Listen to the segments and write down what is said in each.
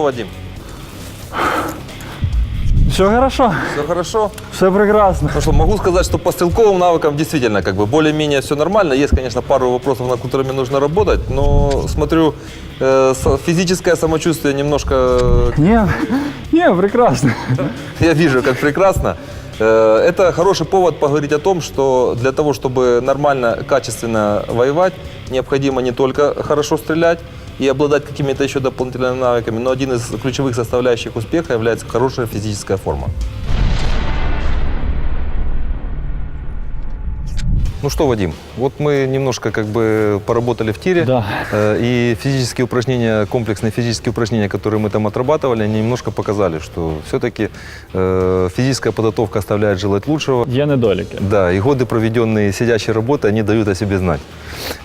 что, Вадим, Все хорошо, все хорошо? все прекрасно. Ну что, могу сказать, что по стрелковым навыкам действительно как бы более-менее все нормально. Есть, конечно, пару вопросов, над которыми нужно работать, но смотрю, э, со- физическое самочувствие немножко, э, Не, не, прекрасно. я вижу, как прекрасно. Э, Это хороший повод поговорить о том, что для того, чтобы нормально, качественно воевать, необходимо не только хорошо стрелять и обладать какими-то еще дополнительными навыками, но один из ключевых составляющих успеха является хорошая физическая форма. Ну что, Вадим, вот мы немножко как бы поработали в тире. Да. Э, И физические упражнения, комплексные физические упражнения, которые мы там отрабатывали, они немножко показали, что все-таки э, физическая подготовка оставляет желать лучшего. Є недоліки. Да, и годы, проведенные сидящей работой, они дают о себе знать.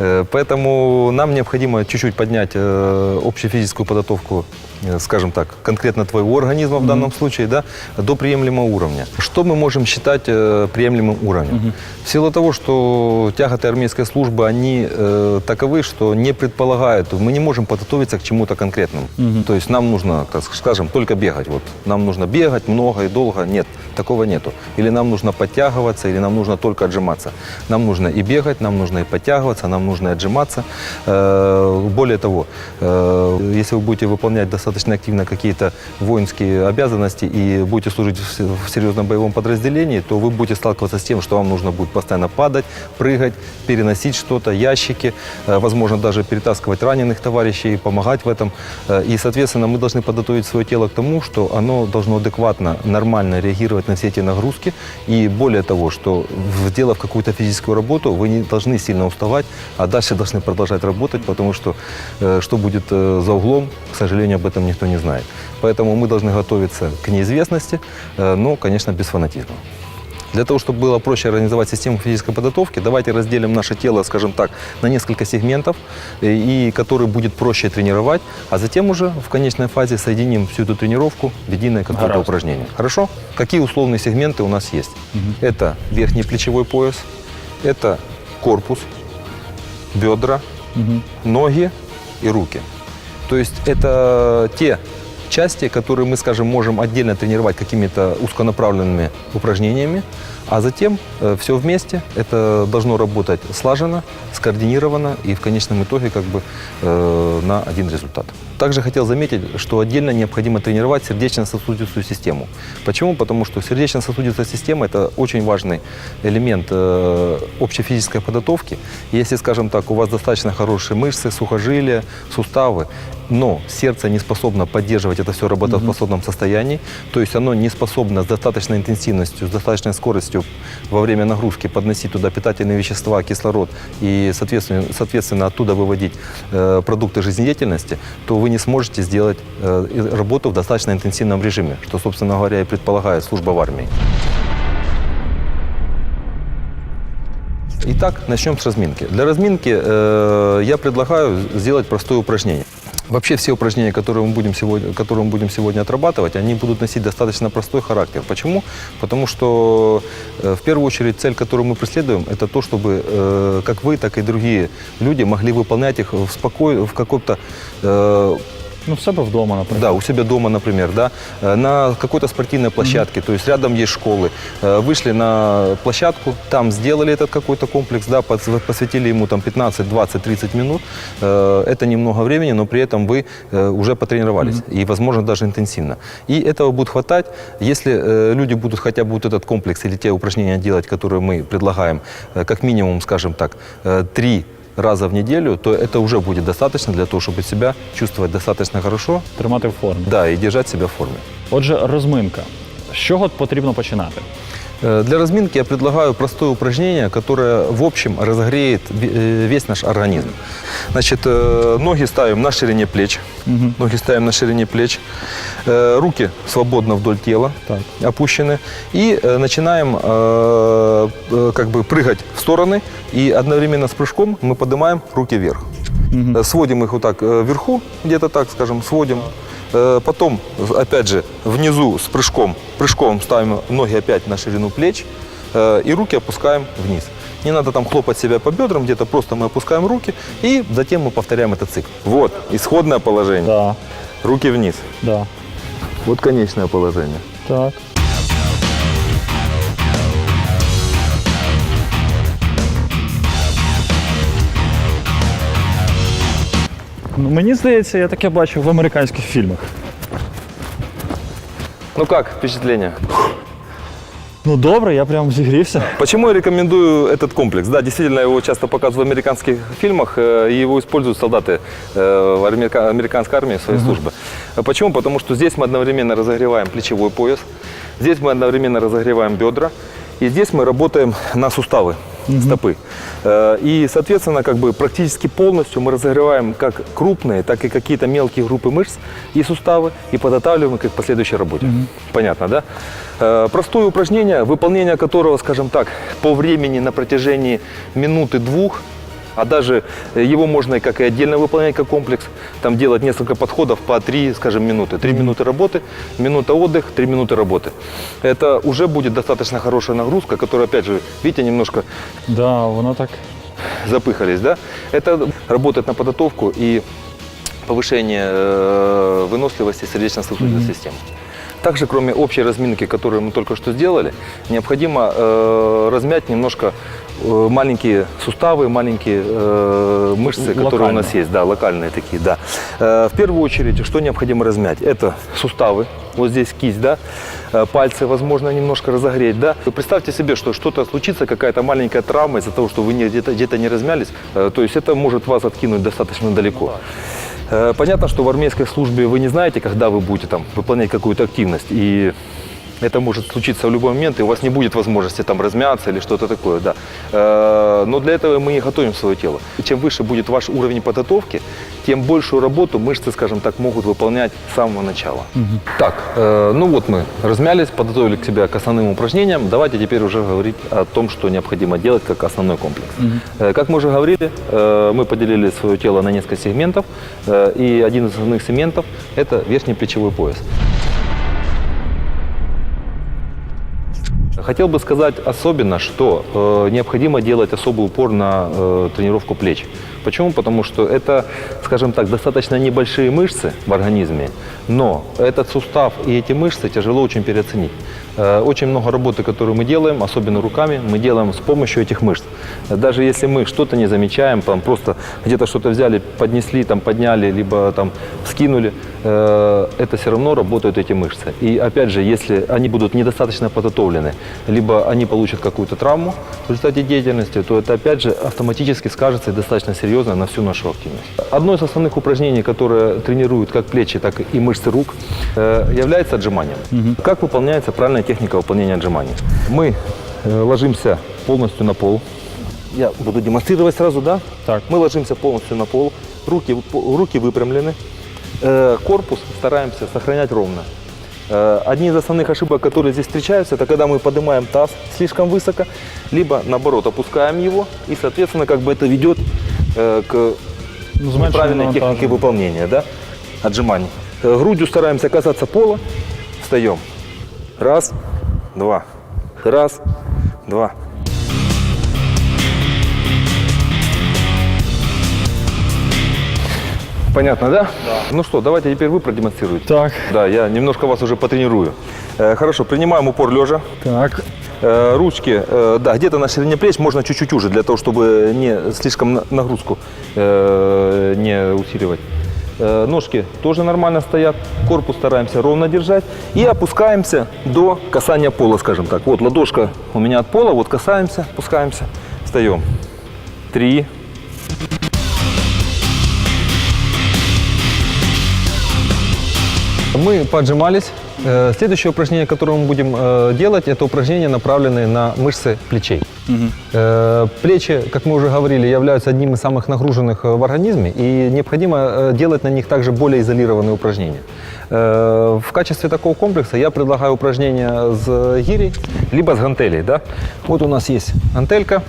Э, Поэтому нам необходимо чуть-чуть поднять э, общую физическую подготовку, э, скажем так, конкретно твоего организма в данном случае, да, до приемлемого уровня. Что мы можем считать э, приемлемым уровнем? В силу того, что тяготы армейской службы, они э, таковы, что не предполагают, мы не можем подготовиться к чему-то конкретному. То есть нам нужно, так скажем, только бегать. Вот нам нужно бегать много и долго. Нет, такого нету. Или нам нужно подтягиваться, или нам нужно только отжиматься. Нам нужно и бегать, нам нужно и подтягиваться, нам нужно и отжиматься. Э, Более того, э, если вы будете выполнять достаточно активно какие-то воинские обязанности и будете служить в се- в серьезном боевом подразделении, то вы будете сталкиваться с тем, что вам нужно будет постоянно падать, прыгать, переносить что-то, ящики, э, возможно, даже перетаскивать раненых товарищей, помогать в этом. Э, И, соответственно, мы должны подготовить свое тело к тому, что оно должно адекватно, нормально реагировать на все эти нагрузки. И более того, что сделав какую-то физическую работу, вы не должны сильно уставать, а дальше должны продолжать работать, потому что э, что будет за углом, к сожалению, об этом никто не знает. Поэтому мы должны готовиться к неизвестности, э, но, конечно, без фанатизма. Для того, чтобы было проще организовать систему физической подготовки, давайте разделим наше тело, скажем так, на несколько сегментов, э, и который будет проще тренировать, а затем уже в конечной фазе соединим всю эту тренировку в единое какое-то упражнение. Хорошо? Какие условные сегменты у нас есть? Это верхний плечевой пояс, это корпус, бедра, ноги и руки. То есть это те части, которые мы, скажем, можем отдельно тренировать какими-то узконаправленными упражнениями, а затем все вместе это должно работать слаженно, скоординированно и в конечном итоге как бы э, на один результат. Также хотел заметить, что отдельно необходимо тренировать сердечно-сосудистую систему. Почему? Потому что сердечно-сосудистая система – это очень важный элемент э, общей физической подготовки. Если, скажем так, у вас достаточно хорошие мышцы, сухожилия, суставы, но сердце не способно поддерживать это все в работоспособном состоянии, то есть оно не способно с достаточной интенсивностью, с достаточной скоростью во время нагрузки подносить туда питательные вещества, кислород и, соответственно, соответственно оттуда выводить э, продукты жизнедеятельности, то вы не сможете сделать э, работу в достаточно интенсивном режиме, что, собственно говоря, и предполагает служба в армии. Итак, начнем с разминки. Для разминки э, я предлагаю сделать простое упражнение. Вообще все упражнения, которые мы, будем сегодня, которые мы будем сегодня отрабатывать, они будут носить достаточно простой характер. Почему? Потому что э, в первую очередь цель, которую мы преследуем, это то, чтобы э, как вы, так и другие люди могли выполнять их в, спокой, в каком-то э, Ну, в себе вдома, наприклад. да, у себя дома, например, да, э, на какой-то спортивной площадке, то есть рядом есть школы. Э, Вышли на площадку, там сделали этот какой-то комплекс, да, пос- посвятили ему там 15, 20, 30 минут. Э, Это немного времени, но при этом вы уже потренировались, и, возможно, даже интенсивно. И этого будет хватать, если люди будут хотя бы вот этот комплекс или те упражнения делать, которые мы предлагаем, как минимум, скажем так, э, три раза в неделю, то это уже будет достаточно для того, чтобы себя чувствовать достаточно хорошо, Тримати в формі. да, и держать себя в форме. Отже, розминка. З чого потрібно починати? Э, Для разминки я предлагаю простое упражнение, которое в общем разогреет э, весь наш организм. Значит, э, ноги ставим на ширине плеч. Ноги ставим на ширине плеч. Руки свободно вдоль тела Так. опущены. И начинаем как бы прыгать в стороны. И одновременно с прыжком мы поднимаем руки вверх. Э, Сводим их вот так вверху, где-то так, скажем, сводим. Э, Потом, опять же, внизу с прыжком, прыжком ставим ноги опять на ширину плеч э, и руки опускаем вниз. Не надо там хлопать себя по бедрам, где-то просто мы опускаем руки и затем мы повторяем этот цикл. Вот, исходное положение. Да, Руки вниз. да. Вот конечное положение. Так. Ну, мені здається, я таке бачив в американських фільмах. Ну как, впечатление? Ну добре, я прям зігрівся. Почему я рекомендую этот комплекс? Да, действительно, его часто показывают в американских фильмах, э, и его используют солдаты э, в америка- американской армии в своей службе. А Почему? Потому что здесь мы одновременно разогреваем плечевой пояс, здесь мы одновременно разогреваем бедра, и здесь мы работаем на суставы стопы. Э, И, соответственно, как бы практически полностью мы разогреваем как крупные, так и какие-то мелкие группы мышц и суставы, и подготавливаем их к последующей работе. Понятно, да? Э, Простое упражнение, выполнение которого, скажем так, по времени на протяжении минуты-двух, а даже э, его можно как и отдельно выполнять как комплекс, там делать несколько подходов по 3, скажем, минуты. 3 минуты работы, минута отдых, 3 минуты работы. Это уже будет достаточно хорошая нагрузка, которая, опять же, видите, немножко Да, воно так. запыхались, да? Это работает на подготовку и повышение э, выносливости сердечно-сосудистой системы. Также, кроме общей разминки, которую мы только что сделали, необходимо э, размять немножко маленькие суставы, маленькие э, мышцы, которые у нас есть, да, локальные такие, да. Э, в первую очередь, что необходимо размять? Это суставы, вот здесь кисть, да, Э, пальцы, возможно, немножко разогреть, да. Вы представьте себе, что что-то случится, какая-то маленькая травма из-за того, что вы где-то где не размялись, Э, то есть это может вас откинуть достаточно далеко. Э, Понятно, что в армейской службе вы не знаете, когда вы будете там выполнять какую-то активность, и это может случиться в любой момент, и у вас не будет возможности там размяться или что-то такое, да. Э, Но для этого мы и готовим свое тело. И чем выше будет ваш уровень подготовки, тем большую работу мышцы, скажем так, могут выполнять с самого начала. Так, э, ну вот мы размялись, подготовили к себя к основным упражнениям. Давайте теперь уже говорить о том, что необходимо делать как основной комплекс. Э, Как мы уже говорили, мы поделили свое тело на несколько сегментов, и один из основных сегментов – это верхний плечевой пояс. Хотел бы сказать особенно, что э, необходимо делать особый упор на э, тренировку плеч. Почему? Потому что это, скажем так, достаточно небольшие мышцы в организме, но этот сустав и эти мышцы тяжело очень переоценить. Э, очень много работы, которую мы делаем, особенно руками, мы делаем с помощью этих мышц. Даже если мы что-то не замечаем, там просто где-то что-то взяли, поднесли, там подняли, либо там скинули, э, это все равно работают эти мышцы. И опять же, если они будут недостаточно подготовлены, либо они получат какую-то травму в результате деятельности, то это опять же автоматически скажется и достаточно серьезно на всю нашу активность. Одно из основных упражнений, которое тренирует как плечи, так и мышцы рук, э, является отжиманием. Как выполняется правильная техника выполнения отжиманий? Мы э, ложимся полностью на пол. Я буду демонстрировать сразу, да? Так. Мы ложимся полностью на пол, руки, руки выпрямлены, Э, корпус стараемся сохранять ровно. Э, Одни из основных ошибок, которые здесь встречаются, это когда мы поднимаем таз слишком высоко, либо наоборот опускаем его, и, соответственно, как бы это ведет к Ну, неправильной технике выполнения, да, отжиманий. Грудью стараемся касаться пола, встаем. Раз, два, раз, два. Понятно, да? Да. Ну что, давайте теперь вы продемонстрируете. Так. Да, я немножко вас уже потренирую. Э, хорошо, принимаем упор лежа. Так. Э, ручки, э, да, где-то на ширине плеч, можно чуть-чуть уже, для того, чтобы не слишком на- нагрузку э, не усиливать. Э, ножки тоже нормально стоят, корпус стараемся ровно держать и опускаемся до касания пола, скажем так. Вот ладошка у меня от пола, вот касаемся, опускаемся, встаем. Три, Мы поджимались. Э, Следующее упражнение, которое мы будем э, делать, это упражнение, направленное на мышцы плечей. Э, Плечи, как мы уже говорили, являются одним из самых нагруженных в организме, и необходимо делать на них также более изолированные упражнения. В качестве такого комплекса я предлагаю упражнения с гирей, либо с гантелей. Да? Вот у нас есть гантелька.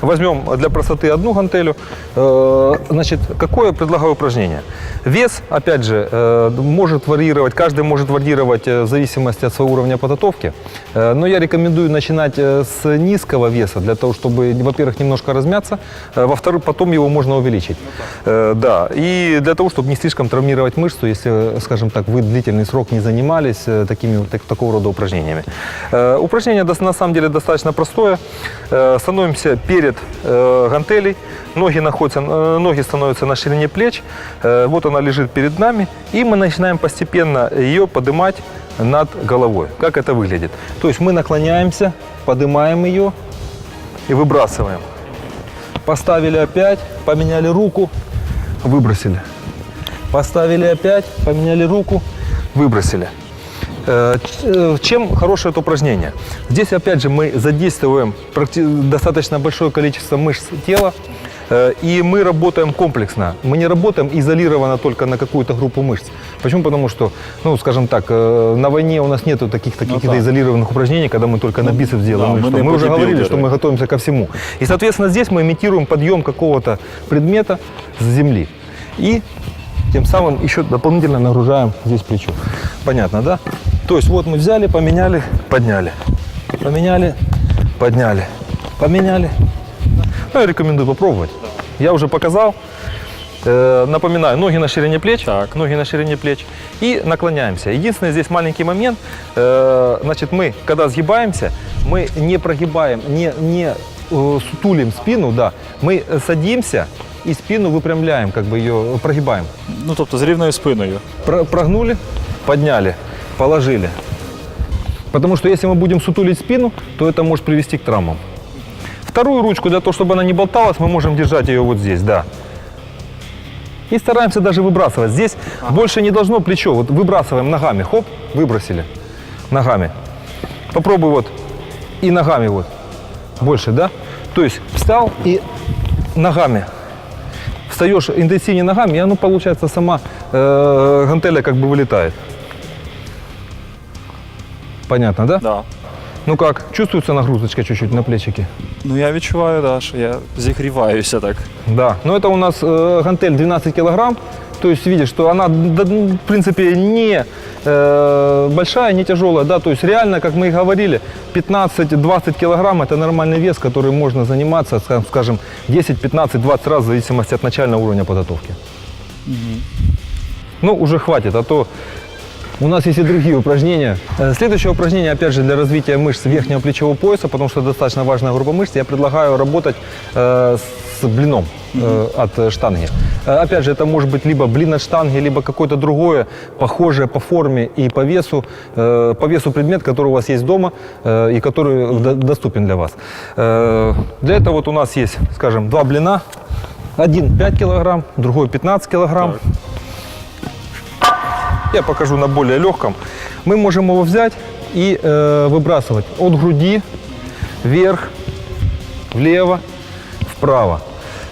Возьмем для простоты одну гантелю. Э, Значит, какое предлагаю упражнение? Вес, опять же, э, может варьировать, каждый может варьировать э, в зависимости от своего уровня подготовки. Но я рекомендую начинать с низкого веса, для того, чтобы, во-первых, немножко размяться, во-вторых, потом его можно увеличить. Э, Да, и для того, чтобы не слишком травмировать мышцу, если, скажем так, вы длительный срок не занимались такими, так- такого рода упражнениями. Упражнение на самом деле достаточно простое. Становимся перед э, гантелей, ноги, находятся, э, ноги становятся на ширине плеч, Э, вот она лежит перед нами, и мы начинаем постепенно ее поднимать над головой. Как это выглядит? То есть мы наклоняемся, поднимаем ее и выбрасываем. Поставили опять, поменяли руку, выбросили. Поставили опять, поменяли руку, выбросили. Э, э, Чем хорошее это упражнение? Здесь, опять же, мы задействуем достаточно большое количество мышц тела, э, и мы работаем комплексно. Мы не работаем изолированно только на какую-то группу мышц. Почему? Потому что, ну, скажем так, на войне у нас нету таких таких да. изолированных упражнений, когда мы только на бицепс делаем. да, мы что. не мы уже говорили, что бодибилдеры. мы готовимся ко всему. И, соответственно, здесь мы имитируем подъем какого-то предмета с земли. И тем самым еще дополнительно нагружаем здесь плечо. Понятно, да? То есть вот мы взяли, поменяли, подняли. Поменяли, подняли. Поменяли. Ну, я рекомендую попробовать. Я уже показал. Э, напоминаю, ноги на ширине плеч, Так. ноги на ширине плеч и наклоняемся. Единственный здесь маленький момент, э, значит, мы, когда сгибаемся, мы не прогибаем, не, не э, сутулим спину, да, мы садимся и спину выпрямляем, как бы ее прогибаем. Ну тобто з рівною спиною. Про- прогнули, подняли, положили. Потому что если мы будем сутулить спину, то это может привести к травмам. Вторую ручку, для того, чтобы она не болталась, мы можем держать ее вот здесь, да. И стараемся даже выбрасывать. Здесь больше не должно плечо. Вот выбрасываем ногами. Хоп, выбросили. Ногами. Попробуй вот. И ногами вот. Больше, да? То есть встал и ногами встаешь интенсивнее ногами, и оно получается сама э, гантеля как бы вылетает. Понятно, да? Да. Ну как, чувствуется нагрузочка чуть-чуть на плечики? Ну я відчуваю, да, що я зігріваюся так. Да. Но это у нас э, гантель 12 килограмм. То есть видишь, что она, ну, в принципе, не э, большая, не тяжелая, да, то есть реально, как мы и говорили, 15-20 килограмм – это нормальный вес, который можно заниматься, ска- скажем, 10, 15, 20 раз в зависимости от начального уровня подготовки. Ну, уже хватит, а то у нас есть и другие упражнения. Э, Следующее упражнение, опять же, для развития мышц верхнего плечевого пояса, потому что достаточно важная группа мышц. Я предлагаю работать э, с блином э, от э, штанги. Э, опять же, это может быть либо блин от штанги, либо какое-то другое, похожее по форме и по весу, э, по весу предмет, который у вас есть дома э, и который до- доступен для вас. Э, для этого вот у нас есть, скажем, два блина. Один 5 килограмм, другой 15 килограмм. Я покажу на более легком. Мы можем его взять и э, выбрасывать от груди вверх, влево, вправо.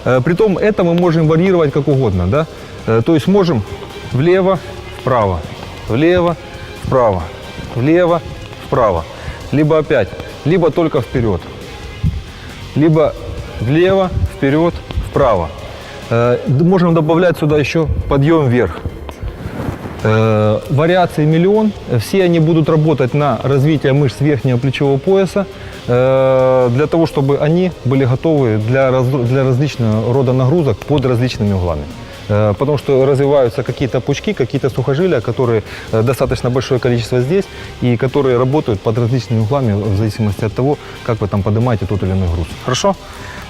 Э, притом это мы можем варьировать как угодно. Да? Э, то есть можем влево, вправо, влево, вправо, влево, вправо. Либо опять, либо только вперед. Либо влево, вперед, вправо. Э, можем добавлять сюда еще подъем вверх. Э, Вариаций миллион. Все они будут работать на развитие мышц верхнего плечевого пояса э, для того, чтобы они были готовы для, раз- для различного рода нагрузок под различными углами. Э, Потому что развиваются какие-то пучки, какие-то сухожилия, которые э, достаточно большое количество здесь и которые работают под различными углами в зависимости от того, как вы там поднимаете тот или иной груз. Хорошо?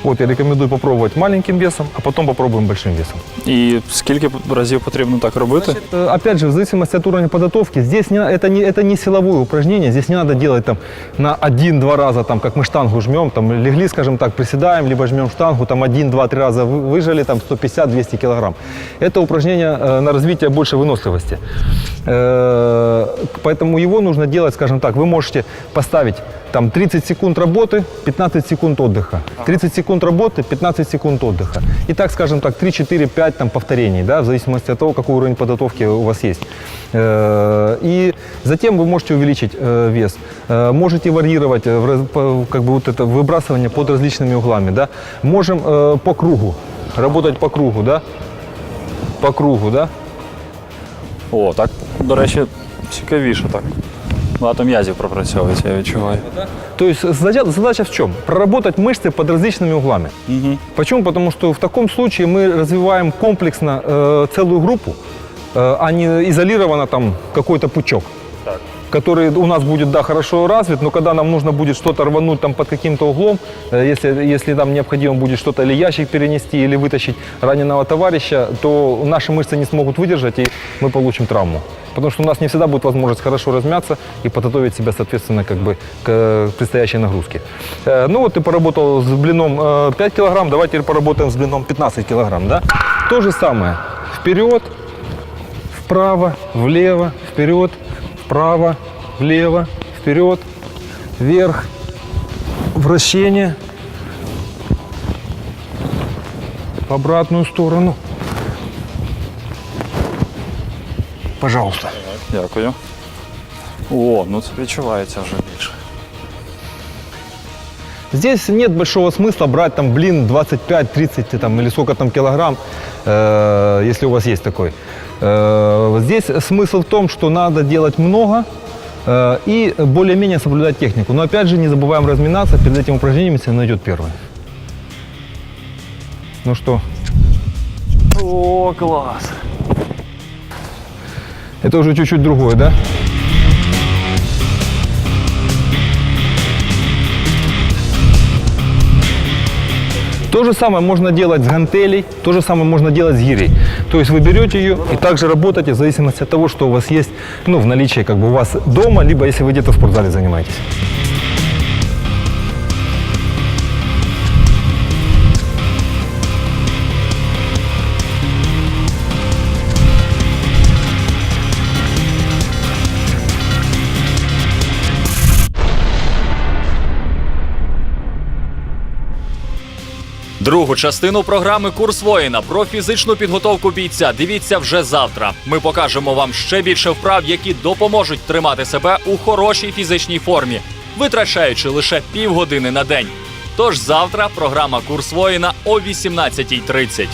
Вот я рекомендую попробовать маленьким весом, а потом попробуем большим весом. І скільки разів потрібно так робити? Э, Опять же, в зависимости от уровня подготовки, здесь не, это, не, это не силовое упражнение, здесь не надо делать там на один-два раза, там, как мы штангу жмем, там, легли, скажем так, приседаем, либо жмем штангу, там, один, два, три раза вы- выжали, там, 150-200 килограмм. Это упражнение э, на развитие большей выносливости. Э, Поэтому его нужно делать, скажем так, вы можете поставить там 30 секунд работы, 15 секунд отдыха. 30 секунд работы, 15 секунд отдыха. И так, скажем так, 3, 4, 5 там, повторений, да, в зависимости от того, какой уровень подготовки у вас есть. Э, И затем вы можете увеличить э, вес. Э, Можете варьировать как бы вот это выбрасывание под различными углами. Да. Можем по кругу, работать по кругу, да, по кругу, да. О, так, до речі, цікавіше так. Багато м'язів пропрацьовується, я відчуваю. То есть задача, задача в чем? Проработать мышцы под различными углами. Почему? Потому что в таком случае мы развиваем комплексно э, целую группу, э, а не изолированно там какой-то пучок. Который у нас будет, да, хорошо развит, но когда нам нужно будет что-то рвануть там под каким-то углом, э, если, если нам необходимо будет что-то или ящик перенести, или вытащить раненого товарища, то наши мышцы не смогут выдержать, и мы получим травму. Потому что у нас не всегда будет возможность хорошо размяться и подготовить себя, соответственно, как бы к э, предстоящей нагрузке. Э, Ну вот ты поработал с блином э, 5 килограмм, давай теперь поработаем с блином 15 килограмм, да? То же самое. Вперед, вправо, влево, вперед, вправо, влево, вперед, вверх, вращение, в обратную сторону. Пожалуйста. Дякую. О, ну це відчувається вже більше. Здесь нет большого смысла брать там блин 25-30 там, или сколько там килограмм, э, если у вас есть такой. Э, здесь смысл в том, что надо делать много э, и более-менее соблюдать технику. Но опять же не забываем разминаться перед этим упражнением, если оно идет первое. Ну что, О, клас! это уже чуть-чуть другое, да? То же самое можно делать с гантелей, то же самое можно делать с гирей. То есть вы берете ее и также работаете в зависимости от того, что у вас есть ну, в наличии как бы у вас дома, либо если вы где-то в спортзале занимаетесь. Другу частину програми Курс воїна про фізичну підготовку бійця. Дивіться вже завтра. Ми покажемо вам ще більше вправ, які допоможуть тримати себе у хорошій фізичній формі, витрачаючи лише півгодини на день. Тож завтра програма Курс воїна о 18.30.